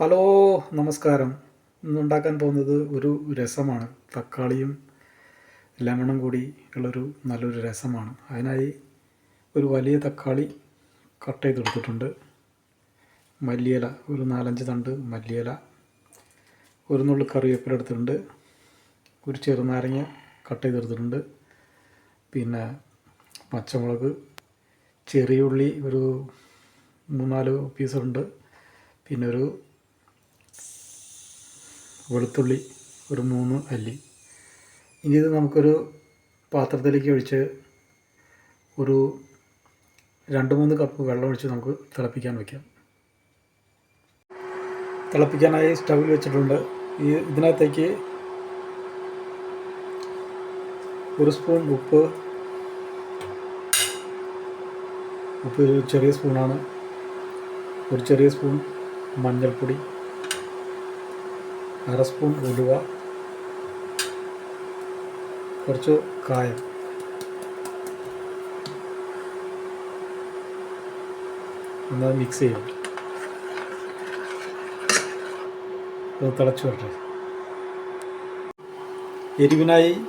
Hello നമസ്കാരം. ഇന്ന് ഉണ്ടാക്കാൻ പോകുന്നത് ഒരു രസമാണ്. തക്കാളിയും ലെമണും കൂടി ഉള്ളൊരു നല്ലൊരു രസമാണ്. അതിനായി ഒരു വലിയ തക്കാളി കട്ട് ചെയ്തെടുത്തിട്ടുണ്ട് മല്ലിയില ഒരു നാലഞ്ച് തണ്ട് മല്ലിയില ഒരു നുള്ളു കറിവേപ്പില എടുത്തിട്ടുണ്ട്. ഒരു ചെറുനാരങ്ങ കട്ട് ചെയ്തെടുത്തിട്ടുണ്ട് പിന്നെ പച്ചമുളക് ചെറിയ ഉള്ളി ഒരു മൂന്നാൽ പീസുണ്ട്. പിന്നെ ഒരു വെളുത്തുള്ളി ഒരു മൂന്ന് അല്ലി. ഇനി ഇത് നമുക്കൊരു പാത്രത്തിലേക്ക് ഒഴിച്ച് ഒരു രണ്ട് മൂന്ന് കപ്പ് വെള്ളം ഒഴിച്ച് നമുക്ക് തിളപ്പിക്കാൻ വയ്ക്കാം തിളപ്പിക്കാനായി സ്റ്റൗവിൽ വെച്ചിട്ടുണ്ട്. ഈ ഇതിനകത്തേക്ക് ഒരു സ്പൂൺ ഉപ്പ് ഉപ്പ് ഒരു ചെറിയ സ്പൂണാണ് ഒരു ചെറിയ സ്പൂൺ മഞ്ഞൾപ്പൊടി അര സ്പൂൺ ഉലുവ കുറച്ച് കായം. എന്നാൽ മിക്സ് ചെയ്യാം. അത് തിളച്ച് വരട്ടെ. എരിവിനായി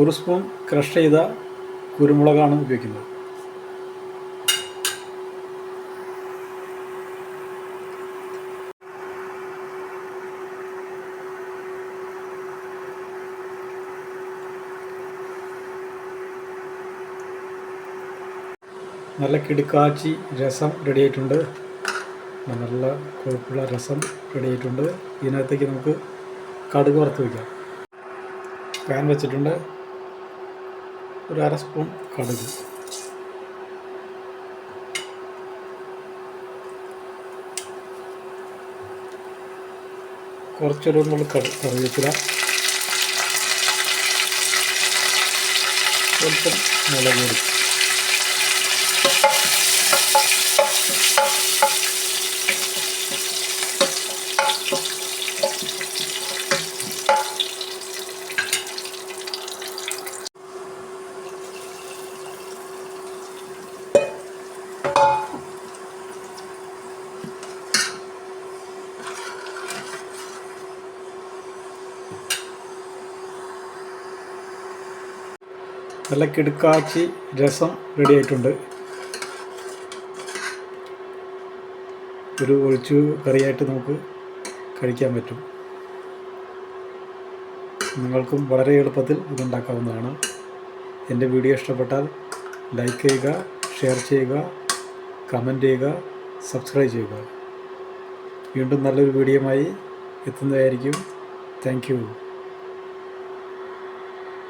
ഒരു സ്പൂൺ ക്രഷ് ചെയ്ത കുരുമുളകാണ് ഉപയോഗിക്കുന്നത്. നല്ല കിടുക്കാച്ചി രസം റെഡി ആയിട്ടുണ്ട്. നല്ല കൊഴുപ്പുള്ള രസം റെഡി ആയിട്ടുണ്ട്. ഇതിനകത്തേക്ക് നമുക്ക് കടുക് വറുത്ത് വയ്ക്കാം പാൻ വെച്ചിട്ടുണ്ട്. ഒരു അര സ്പൂൺ കടുക്. കുറച്ചൊരു നമ്മൾ കറി കറിവേപ്പില. സ്വല്പം മുളക് പൊടി. നല്ല കിടുക്കാച്ചി രസം റെഡി ആയിട്ടുണ്ട്. ഒരു ഒഴിച്ചു കറിയായിട്ട് നമുക്ക് കഴിക്കാൻ പറ്റും. നിങ്ങൾക്കും വളരെ എളുപ്പത്തിൽ ഇതുണ്ടാക്കാവുന്നതാണ്. എന്റെ വീഡിയോ ഇഷ്ടപ്പെട്ടാൽ ലൈക്ക് ചെയ്യുക ഷെയർ ചെയ്യുക കമന്റ് ചെയ്യുക സബ്സ്ക്രൈബ് ചെയ്യുക. വീണ്ടും നല്ലൊരു വീഡിയോയുമായി എത്തുന്നതായിരിക്കും. താങ്ക്